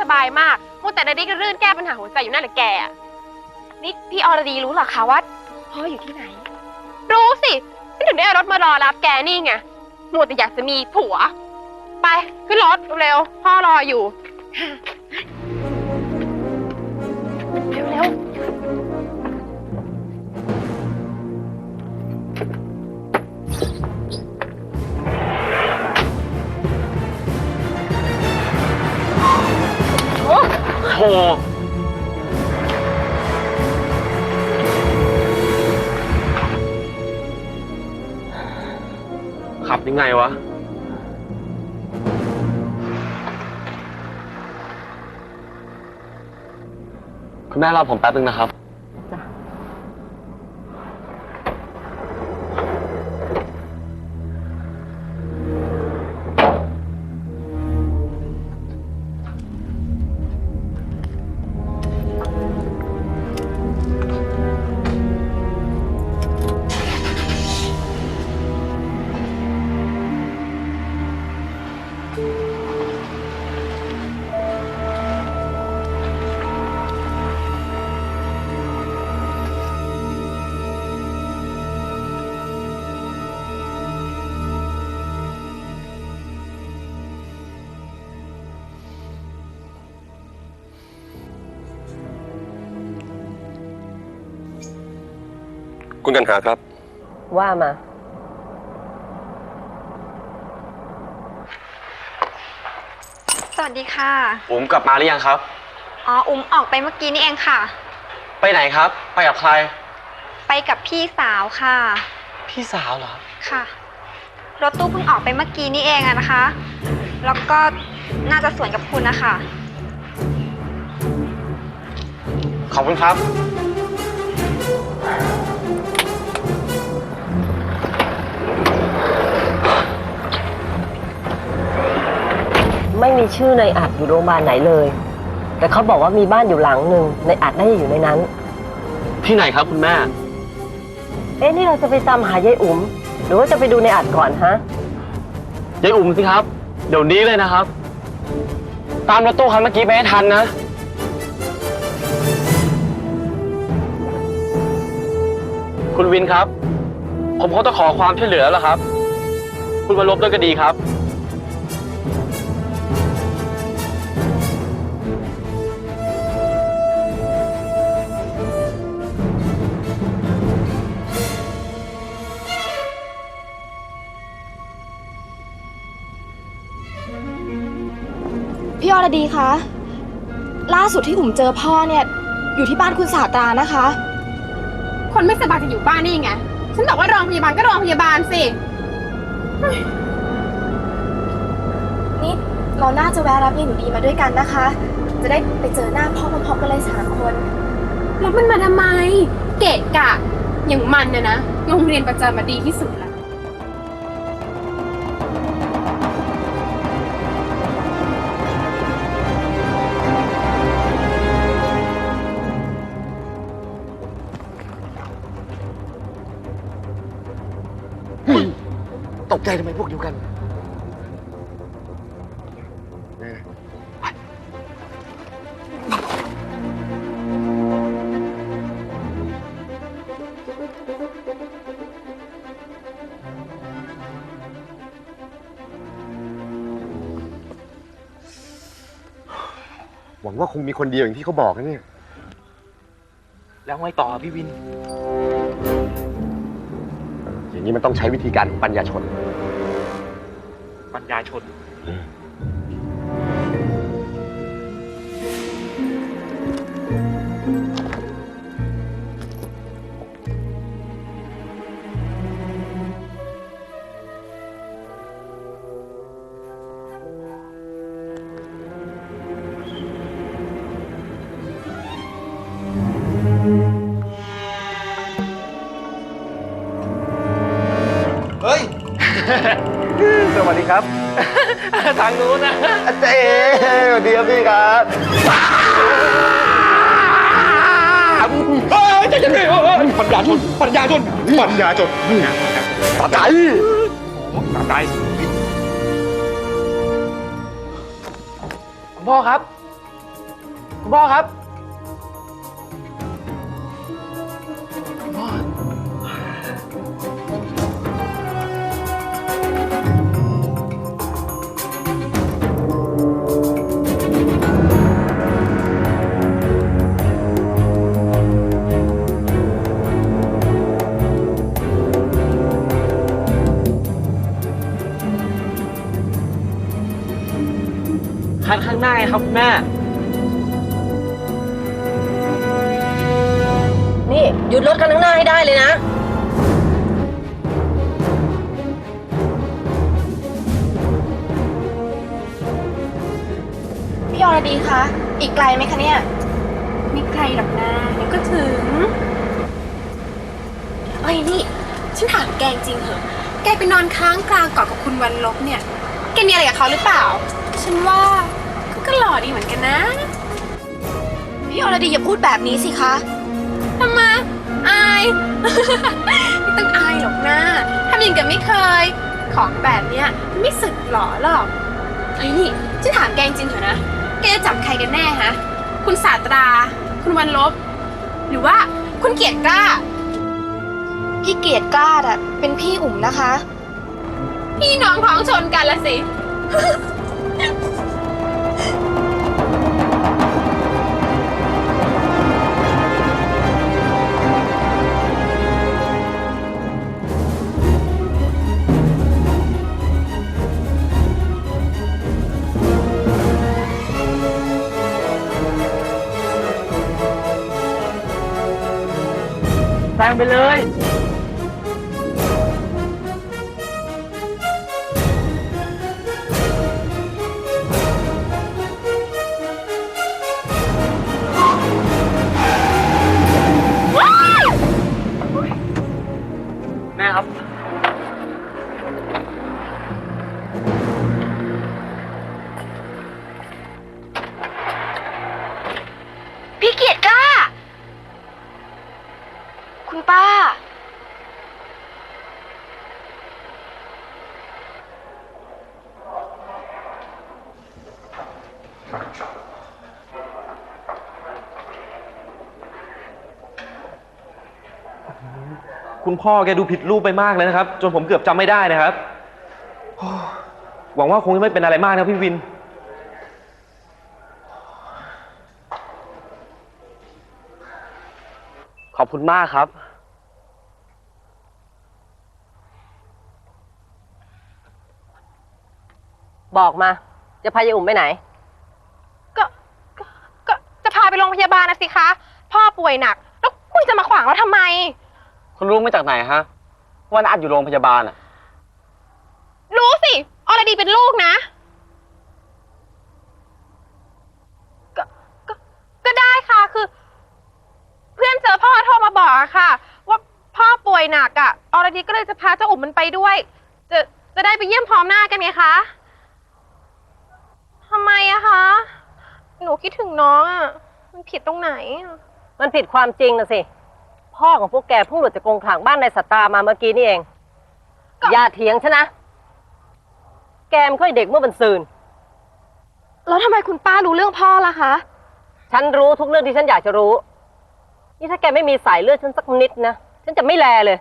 สบายมากมัวแต่ได้ก็รื่นแก้ปัญหาหัวใจอยู่นั่นแหละแกอะนี่พี่อรดีรู้เหรอคะว่าพ่ออยู่ที่ไหน รู้สิฉันถึงได้เอารถมารอรับแกนี่ไงมัวแต่อยากจะมีผัว ไปขึ้นรถเร็วๆพ่อรออยู่ เร็วๆ ขับยังไงวะ คุณแม่รอผมแป๊บนึงนะครับ คุณกันหาครับ ว่ามา สวัสดีค่ะผมกลับมาหรือยังครับ อ๋อ อุ้มออกไปเมื่อกี้นี่เองค่ะ ไปไหนครับ ไปกับใคร ไปกับพี่สาวค่ะ พี่สาวเหรอ ค่ะ รถตู้เพิ่งออกไปเมื่อกี้นี่เองอะนะคะ แล้วก็น่าจะสวนกับคุณนะคะ ขอบคุณครับ ม่มีชื่อในอัดอยู่โรงพยาบาลไหนเลย แต่เขาบอกว่ามีบ้านอยู่หลังหนึ่งในอัดน่าจะอยู่ในนั้น ที่ไหนครับคุณแม่ เอ๊ะนี่เราจะไปตามหายายอุ๋ม หรือว่าจะไปดูในอัดก่อนฮะ ยายอุ่มสิครับ เดี๋ยวนี้เลยนะครับ ตามรถตู้คันเมื่อกี้ไปให้ทันนะ คุณวินครับ ผมเขาต้องขอความช่วยเหลือแล้วครับ คุณมาลบด้วยก็ดีครับ พี่อรดีคะ ล่าสุดที่ผมเจอพ่อเนี่ย อยู่ที่บ้านคุณสาตรานะคะ คนไม่สบายจะอยู่บ้านนี่ไง ฉันบอกว่าโรงพยาบาลก็โรงพยาบาลสิ นี่เราน่าจะแวะรับยายหนูดีมาด้วยกันนะคะ จะได้ไปเจอหน้าพ่อพร้อมๆกันเลยสามคน แล้วมันมาทำไม เกะกะ อย่างมันนะนะ โรงเรียนประจำมาดีที่สุดละ ใจทำไมพวกเดียวกันหวังว่าคงมีคนเดียวอย่างที่เขาบอกนะเนี่ย แล้วไงต่อพี่วิน อย่างนี้มันต้องใช้วิธีการของปัญญาชน ปัญญาชนเสวัสดีครับ ทางนู้นนะเจ๊สวัสดีครับพี่ครับเฮ้ยใจเย็นๆเฮ้ยปัญญาชนปัญญาชนปัญญาชนตาใจตามใจคุณพ่อครับ คุณพ่อครับ ข้างหน้าไงครับคุณแม่ นี่หยุดรถคันข้างหน้าให้ได้เลยนะ พี่อรดีคะ อีกไกลไหมคะเนี่ย ไม่ไกลหรอกนะเดี๋ยวก็ถึงเอ้ยนี่ ฉันถามแกจริงเหอะ แกไปนอนค้างกลางเกาะกับคุณวันลบเนี่ย แกมีอะไรกับเขาหรือเปล่า ฉันว่า ก็หล่อดีเหมือนกันนะพี่อรดีอย่าพูดแบบนี้สิคะทำไมอาย ไม่ต้องอายหรอกนะทำอย่างกับไม่เคย ของแบบเนี้ยมันไม่สึกหล่อหรอกเฮ้ยนี่ฉันถามแกจริงๆเถอะนะแกจะจับใครกันแน่ฮะคุณศาสตรา คุณวันลบ หรือว่าคุณเกียรติกล้า พี่เกียรติกล้าอะเป็นพี่อุ๋มนะคะ พี่น้องท้องชนกันละสิ งไปเลย คุณพ่อแกดูผิดรูปไปมากเลยนะครับ จนผมเกือบจำไม่ได้นะครับโอ้หวังว่าคงจะไม่เป็นอะไรมากนะพี่วิน ขอบคุณมากครับ บอกมา จะพายายอุ่มไปไหน ก็ก็ก็จะพาไปโรงพยาบาลนะ สิคะ พ่อป่วยหนัก แล้วคุณจะมาขวางเราทำไม คุณรู้มาจากไหนฮะว่านัดอยู่โรงพยาบาลอะ รู้สิอรดีเป็นลูกนะ ก็ก็ก็ได้ค่ะคือ เพื่อนเจอพ่อโทรมาบอกอะค่ะ ว่าพ่อป่วยหนักอะอรดีก็เลยจะพาเจ้าอุ๋มมันไปด้วย จะจะได้ไปเยี่ยมพร้อมหน้ากันไงคะทำไมอะคะ หนูคิดถึงน้องอะ มันผิดตรงไหนอะมันผิดความจริงนะสิ พ่อของพวกแกเพิ่งหลุดจากกรงขังบ้านในสตาร์มาเมื่อกี้นี่เองอย่าเถียงฉันนะ แกมนค่อยเด็กเมื่อบันซืน แล้วทำไมคุณป้ารู้เรื่องพ่อล่ะคะ ฉันรู้ทุกเรื่องที่ฉันอยากจะรู้ นี่ถ้าแกไม่มีสายเลือดฉันสักนิดนะ ฉันจะไม่แลเลย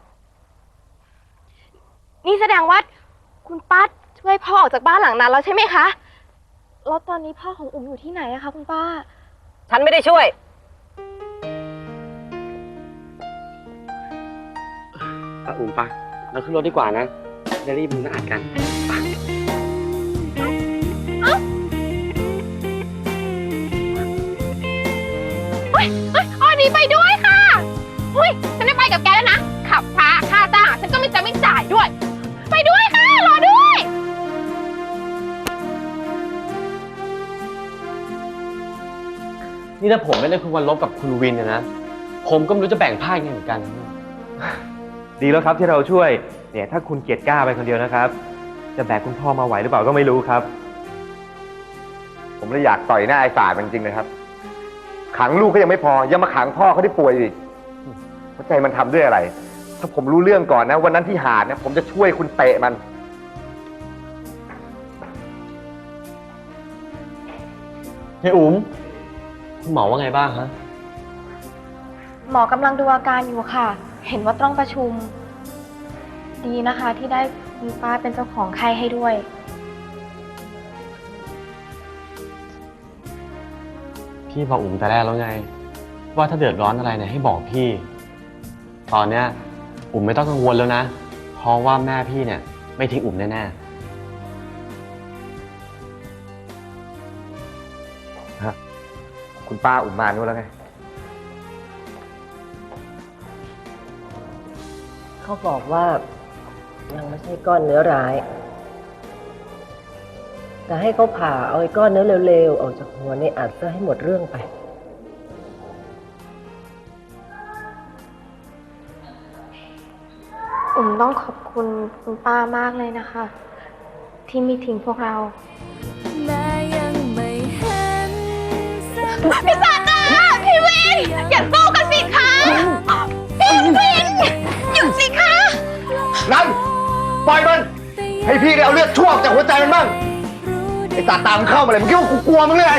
นี่แสดงว่าคุณป้าช่วยพ่อออกจากบ้านหลังนั้นแล้วใช่ไหมคะ แล้วตอนนี้พ่อของอุ๋มอยู่ที่ไหนอะคะคุณป้า ฉันไม่ได้ช่วย ป้าอุ่มปะเราขึ้นรถดีกว่านะจะรีบมึงนัดกันเถ้าผมไม่ได้คุณวันลบกับคุณวินเนยนะ ผมก็ไม่รู้จะแบ่งภาคยังไงเหมือนกัน ดีแล้วครับที่เราช่วย เนี่ยถ้าคุณเกียรติกล้าไปคนเดียวนะครับ จะแบกคุณพ่อมาไหวหรือเปล่าก็ไม่รู้ครับ ผมเลยอยากต่อยหน้าไอ้สายมันจริงเลยครับ ขังลูกก็ยังไม่พอ ยังมาขังพ่อเขาที่ป่วยอีกเข้าใจมันทำด้วยอะไร ถ้าผมรู้เรื่องก่อนนะ วันนั้นที่หาดนะผมจะช่วยคุณเตะมัน เฮ้ยอุ๋ม หมอว่าไงบ้างฮะ หมอกำลังดูอาการอยู่ค่ะ เห็นว่าต้องประชุม ดีนะคะที่ได้คุณป้าเป็นเจ้าของไข้ให้ด้วย พี่บอกอุ๋มแต่แรกแล้วไง ว่าถ้าเดือดร้อนอะไรเนี่ยให้บอกพี่ ตอนเนี้ยอุ๋มไม่ต้องกังวลแล้วนะ เพราะว่าแม่พี่เนี่ย ไม่ทิ้งอุ๋มแน่ คุณป้าอุ่มมานู่นแล้วไง เขาบอกว่ายังไม่ใช่ก้อนเนื้อร้าย แต่ให้เขาผ่าเอาไอ้ก้อนเนื้อเร็วๆออกจากหัวนี่อาจจะให้หมดเรื่องไป อุ่มต้องขอบคุณคุณป้ามากเลยนะคะ ที่ไม่ทิ้งพวกเรา พี่ซาตาพี่วินอย่าสู้กันสิคะพี่วินหยุดสิคะนั่นปล่อยมัน ให้พี่ได้เอาเลือดชั่วออกจากหัวใจมันบ้างไอ้ตาตามนเข้ามาเลยมึงคิดว่ากูกลัวมึงเลยไง